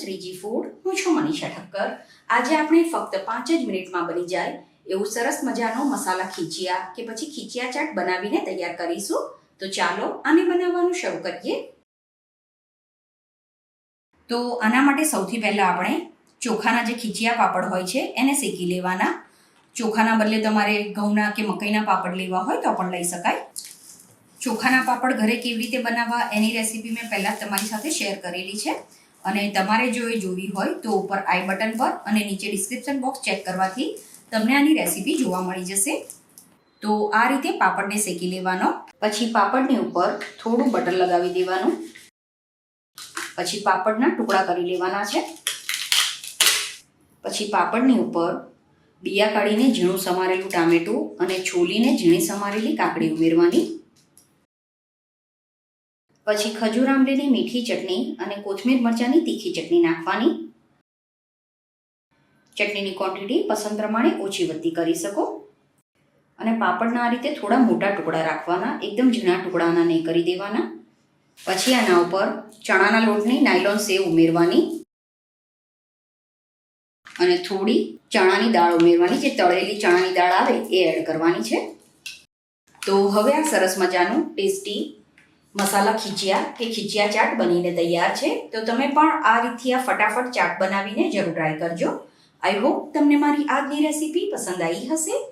Shriji food હું છું મનીષા ઠક્કર આજે આપણે ફક્ત પાંચ જ મિનિટમાં બની જાય. એવું સરસ મજાનો મસાલા ખીચિયા કે પછી ખીચિયા ચાટ બનાવીને તૈયાર કરીશું. તો ચાલો, આને બનાવવાનું શરૂ કરીએ. તો આના માટે સૌથી પહેલાં આપણે ચોખાના જે ખીચિયા પાપડ હોય છે, એને શેકી લેવાના. ચોખાના બદલે તમારે ઘઉંના કે મકઈના પાપડ લેવા હોય તો પણ લઈ શકાય. ચોખાના પાપડ ઘરે કેવી રીતે બનાવવા એની રેસીપી મેં પહેલાં તમારી સાથે શેર કરેલી છે. અને તમારે જો એ જોવી હોય તો ઉપર આઈ બટન પર અને નીચે ડિસ્ક્રિપ્શન બોક્સ ચેક કરવાથી તમને આની રેસીપી જોવા મળી જશે. તો આ રીતે પાપડને શેકી લેવાનો. પછી પાપડની ઉપર થોડું બટર લગાવી દેવાનું. પછી પાપડના ટુકડા કરી લેવાના છે. પછી પાપડની ઉપર બિયા કાઢીને ઝીણું સમારેલું ટામેટું અને છોલીને ઝીણી સમારેલી કાકડી ઉમેરવાની. પછી ખજૂર આંબલીની મીઠી ચટણી અને કોથમીર મરચાંની તીખી ચટણી નાખવાની. ચટણીની ક્વોન્ટિટી પસંદ પ્રમાણે ઓછી વધતી કરી શકો. અને પાપડના આ રીતે થોડા મોટા ટુકડા રાખવાના, એકદમ ઝીણા ટુકડાના નહીં કરી દેવાના. પછી આના ઉપર ચણાના લોટની નાયલોન સેવ ઉમેરવાની. અને થોડી ચણાની દાળ ઉમેરવાની, જે તળેલી ચણાની દાળ આવે એ એડ કરવાની છે. તો હવે આ સરસ મજાનું ટેસ્ટી મસાલા ખીચિયા કે ખીચિયા ચાટ બનીને તૈયાર છે. તો તમે પણ આ રીતથી આ ફટાફટ ચાટ બનાવીને જરૂર ટ્રાય કરજો. આઈ હોપ તમને મારી આજની રેસીપી પસંદ આવી હશે.